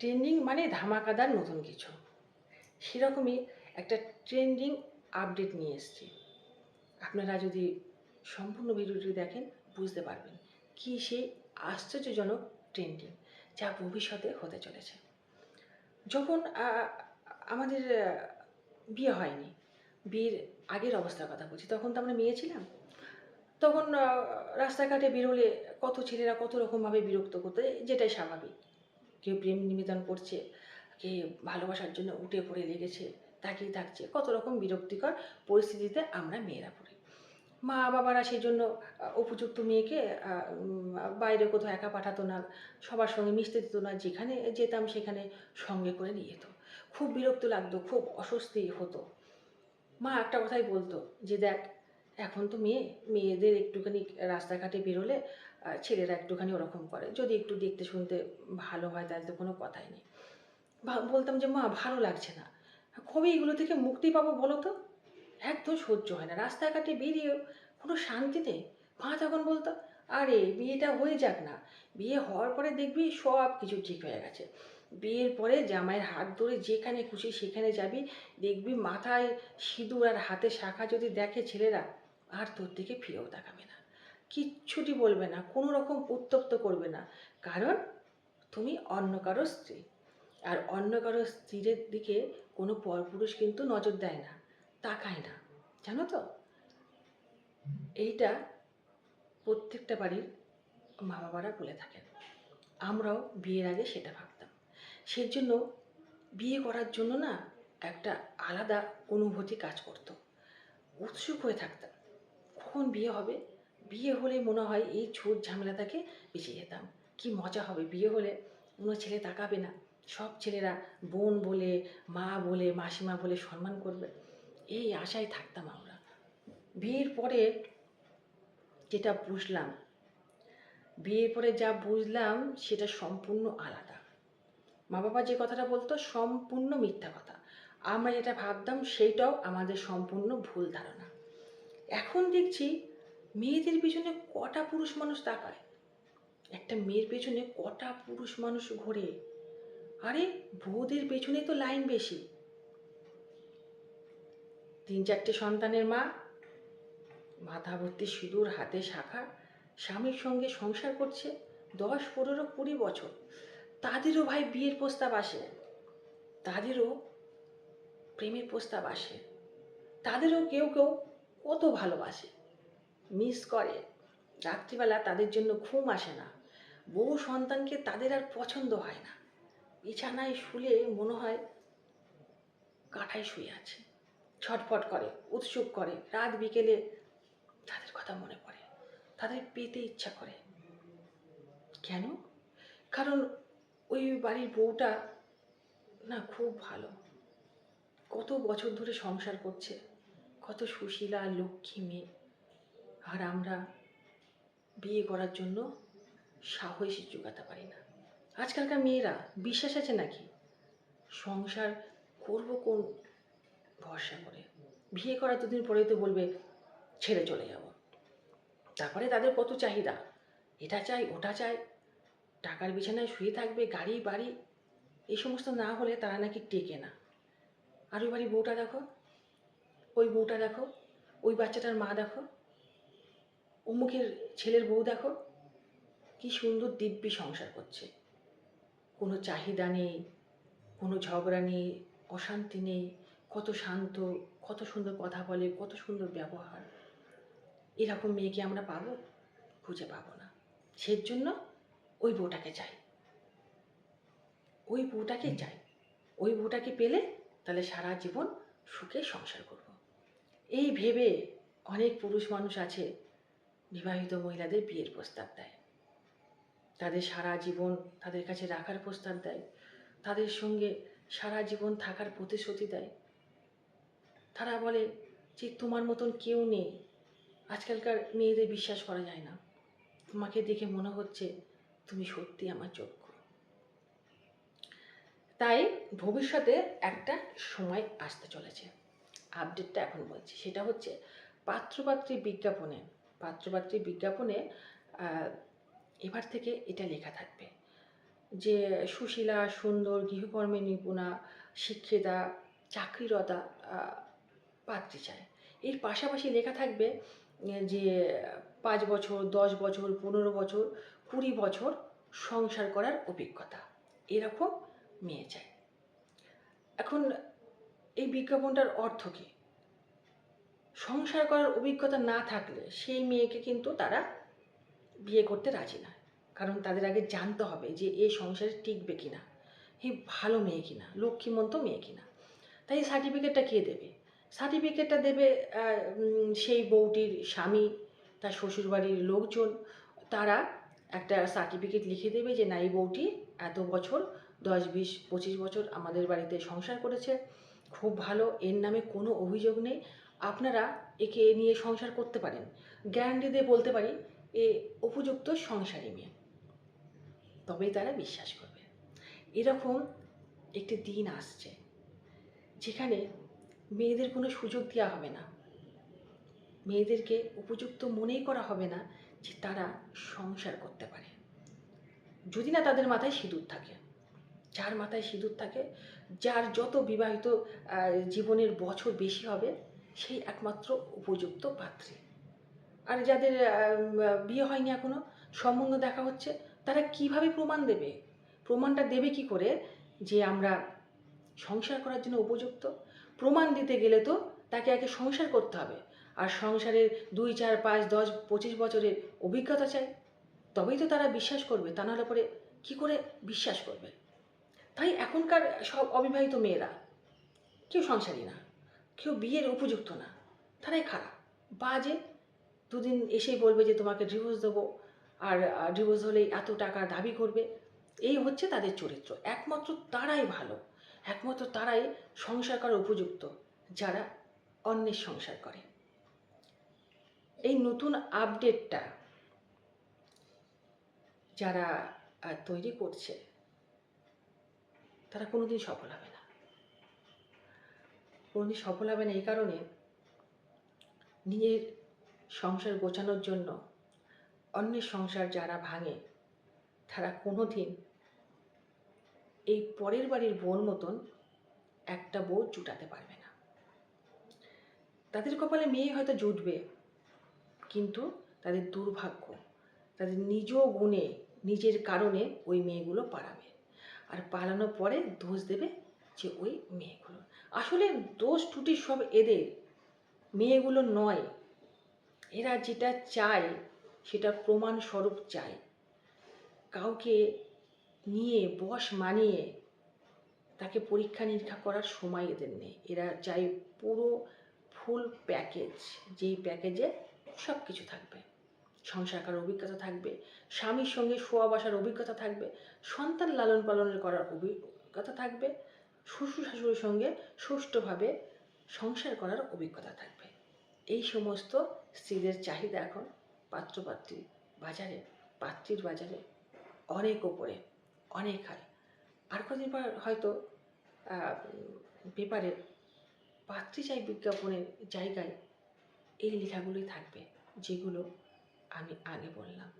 Trending মানে ধামাকাদার নতুন কিছু। সেরকমই একটা ট্রেন্ডিং আপডেট নিয়ে এসেছি। আপনারা যদি সম্পূর্ণ ভিডিওটি দেখেন, বুঝতে পারবেন কি সেই আশ্চর্যজনক ট্রেন্ডিং যা ভবিষ্যতে হতে চলেছে। যখন আমাদের বিয়ে হয়নি, বিয়ের আগের অবস্থার কথা বলছি, তখন তো আমরা মেয়ে ছিলাম। তখন রাস্তাঘাটে বেরোলে কত ছেলেরা কত রকমভাবে বিরক্ত করতো যেটাই স্বাভাবিক। কেউ প্রেম নিবেদন করছে, কে ভালোবাসার জন্য উঠে পড়ে লেগেছে তাকিয়ে থাকছে। কত রকম বিরক্তিকর পরিস্থিতিতে আমরা মেয়েরা পড়ি। মা বাবারা সেই জন্য উপযুক্ত মেয়েকে বাইরে কোথাও একা পাঠাতো না, সবার সঙ্গে মিশতে দিত না, যেখানে যেতাম সেখানে সঙ্গে করে নিয়ে যেত। খুব বিরক্ত লাগতো, খুব অস্বস্তি হতো। মা একটা কথাই বলতো যে, দেখ, এখন তো মেয়ে, মেয়েদের একটুখানি রাস্তাঘাটে বেরোলে ছেলেরা একটুখানি ওরকম করে। যদি একটু দেখতে শুনতে ভালো হয়, তাহলে তো কোনো কথাই নেই। বলতাম যে, মা, ভালো লাগছে না। কবে এগুলো থেকে মুক্তি পাবো বলো তো? একদম সহ্য হয় না। রাস্তাঘাটে বেরিয়েও কোনো শান্তি নেই। মা তখন বলতো, আরে, বিয়েটা হয়ে যাক না। বিয়ে হওয়ার পরে দেখবি সব কিছু ঠিক হয়ে গেছে। বিয়ের পরে জামাইয়ের হাত ধরে যেখানে খুশি সেখানে যাবি। দেখবি মাথায় সিঁদুর আর হাতে শাখা যদি দেখে ছেলেরা, আর তোর দিকে ফিরেও তাকাবে না। কিচ্ছুটি বলবে না, কোনো রকম উত্তপ্ত করবে না। কারণ তুমি অন্য কারও স্ত্রী। আর অন্য কারও স্ত্রীর দিকে কোনো পরপুরুষ কিন্তু নজর দেয় না, তাকায় না। জানো তো? এইটা প্রত্যেকটা বাড়ির মা বাবারা বলে থাকেন। আমরাও বিয়ের আগে সেটা ভাবতাম। সেজন্য বিয়ে করার জন্য না একটা আলাদা অনুভূতি কাজ করতো। উৎসুক হয়ে থাকতাম। কখন বিয়ে হবে? বিয়ে হলে মনে হয় এই ঝুট ঝামেলা থেকে বেঁচে যেতাম কি মজা হবে বিয়ে হলে? কোনো ছেলে তাকাবে না। সব ছেলেরা বোন বলে, মা বলে, মাসিমা বলে সম্মান করবে। এই আশায় থাকতাম আমরা। বিয়ের পরে যেটা বুঝলাম, বিয়ের পরে যা বুঝলাম সেটা সম্পূর্ণ আলাদা। মা বাবা যে কথাটা বলতো, সম্পূর্ণ মিথ্যা কথা। আমরা যেটা ভাবতাম সেইটাও আমাদের সম্পূর্ণ ভুল ধারণা। এখন দেখছি মেয়েদের পিছনে কটা পুরুষ মানুষ তাকায়? একটা মেয়ের পেছনে কটা পুরুষ মানুষ ঘোরে? আরে, বউদের পেছনে তো লাইন বেশি। তিন চারটে সন্তানের মা, মাথা ভর্তি সিঁদুর, হাতে শাখা, স্বামীর সঙ্গে সংসার করছে দশ, পনেরো, কুড়ি বছর। তাদেরও ভাই বিয়ের প্রস্তাব আসে। তাদেরও প্রেমের প্রস্তাব আসে। তাদেরও কেউ কেউ কত ভালোবাসে। মিস করে। রাত্রিবেলা তাদের জন্য ঘুম আসে না। বউ সন্তানকে তাদের আর পছন্দ হয় না। বিছানায় শুলে মনে হয় কাঁটায় শুয়ে আছে। ছটফট করে, উৎসুক করে। রাত বিকেলে তাদের কথা মনে পড়ে। তাদের পেতে ইচ্ছা করে। কেন? কারণ ওই বাড়ির বউটা না খুব ভালো। কত বছর ধরে সংসার করছে। কত সুশীলা, লক্ষ্মী মেয়ে। আর আমরা বিয়ে করার জন্য সাহসী জোগাতে পারি না। আজকালকার মেয়েরা বিশ্বাস আছে নাকি? সংসার করব কোন ভরসা করে? বিয়ে করার দুদিন পরেই তো বলবে, ছেড়ে চলে যাব। তারপরে তাদের কত চাহিদা? এটা চাই, ওটা চাই, টাকার বিছানায় শুয়ে থাকবে, গাড়ি, বাড়ি, এই সমস্ত না হলে তারা নাকি টেকে না। আর ওই বাড়ি বউটা দেখো, ওই বউটা দেখো, ওই বাচ্চাটার মা দেখো অমুকের ছেলের বউ দেখো, কি সুন্দর দিব্যি সংসার করছে। কোনো চাহিদা নেই, কোনো ঝগড়া নেই, অশান্তি নেই, কত শান্ত, কত সুন্দর কথা বলে, কত সুন্দর ব্যবহার। এরকম মেয়েকে আমরা পাবো? খুঁজে পাবো না। সেজন্য ওই বউটাকে চাই। ওই বউটাকে চাই। ওই বউটাকে পেলে তাহলে সারা জীবন সুখে সংসার করব। এই ভেবে অনেক পুরুষ মানুষ আছে বিবাহিত মহিলাদের বিয়ের প্রস্তাব দেয়। তাদের সারা জীবন তাদের কাছে রাখার প্রস্তাব দেয়। তাদের সঙ্গে সারা জীবন থাকার প্রতিশ্রুতি দেয়। তারা বলে যে, তোমার মতন কেউ নেই। আজকালকার মেয়েদের বিশ্বাস করা যায় না। তোমাকে দেখে মনে হচ্ছে তুমি সত্যি আমার যোগ্য তাই ভবিষ্যতে একটা সময় আসতে চলেছে। আপডেটটা এখন বলছি। সেটা হচ্ছে পাত্রপাত্রী বিজ্ঞাপনে পাত্রপাত্রী বিজ্ঞাপনে এবার থেকে এটা লেখা থাকবে। যে সুশীলা, সুন্দর, গৃহকর্মে নিপুণা, শিক্ষিতা, চাকরিরতা পাত্রী চায়। এর পাশাপাশি লেখা থাকবে যে পাঁচ বছর, দশ বছর, পনেরো বছর, কুড়ি বছর সংসার করার অভিজ্ঞতা। এরকম মেয়ে চায়। এখন এই বিজ্ঞাপনটার অর্থ কী? সংসার করার অভিজ্ঞতা না থাকলে সেই মেয়েকে কিন্তু তারা বিয়ে করতে রাজি না। কারণ তাদের আগে জানতে হবে যে এ সংসারে টিকবে কিনা এই ভালো মেয়ে কিনা, লক্ষ্মীমন্ত মেয়ে কিনা। তাই সার্টিফিকেটটা কে দেবে? সার্টিফিকেটটা দেবে সেই বউটির স্বামী, তার শ্বশুরবাড়ির লোকজন। তারা একটা সার্টিফিকেট লিখে দেবে যে না, এই বউটি এত বছর, দশ, বিশ, পঁচিশ বছর আমাদের বাড়িতে সংসার করেছে। খুব ভালো, এর নামে কোনো অভিযোগ নেই। আপনারা একে নিয়ে সংসার করতে পারেন। গ্যারান্টি দিয়ে বলতে পারি, এ উপযুক্ত সংসারী মেয়ে। তবেই তারা বিশ্বাস করবে। এরকম একটি দিন আসছে, যেখানে মেয়েদের কোনো সুযোগ দেওয়া হবে না। মেয়েদেরকে উপযুক্ত মনেই করা হবে না যে তারা সংসার করতে পারে। যদি না তাদের মাথায় সিঁদুর থাকে, যার মাথায় সিঁদুর থাকে, যার যত বিবাহিত জীবনের বছর বেশি হবে সেই একমাত্র উপযুক্ত পাত্রী। আর যাদের বিয়ে হয়নি এখনও, সম্বন্ধ দেখা হচ্ছে, তারা কীভাবে প্রমাণ দেবে? প্রমাণটা দেবে কি করে? যে আমরা সংসার করার জন্য উপযুক্ত? প্রমাণ দিতে গেলে তো তাকে আগে সংসার করতে হবে। আর সংসারের দুই, চার, পাঁচ, দশ, পঁচিশ বছরের অভিজ্ঞতা চাই। তবেই তো তারা বিশ্বাস করবে, তা নাহলে পরে কী করে বিশ্বাস করবে? তাই এখনকার সব অবিবাহিত মেয়েরা, কেউ সংসারী না। কেউ বিয়ের উপযুক্ত না। তারাই খারাপ। বাজে। দুদিন এসেই বলবে যে, তোমাকে ডিভোর্স দেবো। আর ডিভোর্স হলেই এত টাকা দাবি করবে। এই হচ্ছে তাদের চরিত্র। একমাত্র তারাই ভালো। একমাত্র তারাই সংসার করার উপযুক্ত, যারা অন্যের সংসার করে। এই নতুন আপডেটটা যারা তৈরি করছে, তারা কোনোদিন সফল হবে কোনোদিন সফল হবে না এই কারণে নিজের সংসার গোছানোর জন্য অন্যের সংসার যারা ভাঙে, তারা কোনো দিন এই পরের বাড়ির বোন মতন একটা বউ জুটাতে পারবে না। তাদের কপালে মেয়ে হয়তো জুটবে, কিন্তু তাদের দুর্ভাগ্য, তাদের নিজ গুণে, নিজের কারণে ওই মেয়েগুলো পালাবে। আর পালানোর পরে দোষ দেবে যে ওই মেয়েগুলো আসলে দোষ ত্রুটি সব এদের, মেয়েগুলো নয়। এরা যেটা চায়, সেটা প্রমাণস্বরূপ চায়। কাউকে নিয়ে, বশ মানিয়ে তাকে পরীক্ষা নিরীক্ষা করার সময় এদের নেই। এরা চাই পুরো ফুল প্যাকেজ, যেই প্যাকেজে সব কিছু থাকবে। সংসার করার অভিজ্ঞতা থাকবে, স্বামীর সঙ্গে শোয়া বসার অভিজ্ঞতা থাকবে, সন্তান লালন পালনের করার অভিজ্ঞতা থাকবে শ্বশুর শাশুড়ির সঙ্গে সুষ্ঠুভাবে সংসার করার অভিজ্ঞতা থাকবে। এই সমস্ত স্ত্রীদের চাহিদা এখন পাত্রপাত্রী বাজারে, পাত্রীর বাজারে অনেক ওপরে, অনেক হাই। আর কদিন পর হয়তো পেপারে পাত্রী চাই বিজ্ঞাপনের জায়গায় এই লেখাগুলোই থাকবে যেগুলো আমি আগে বললাম।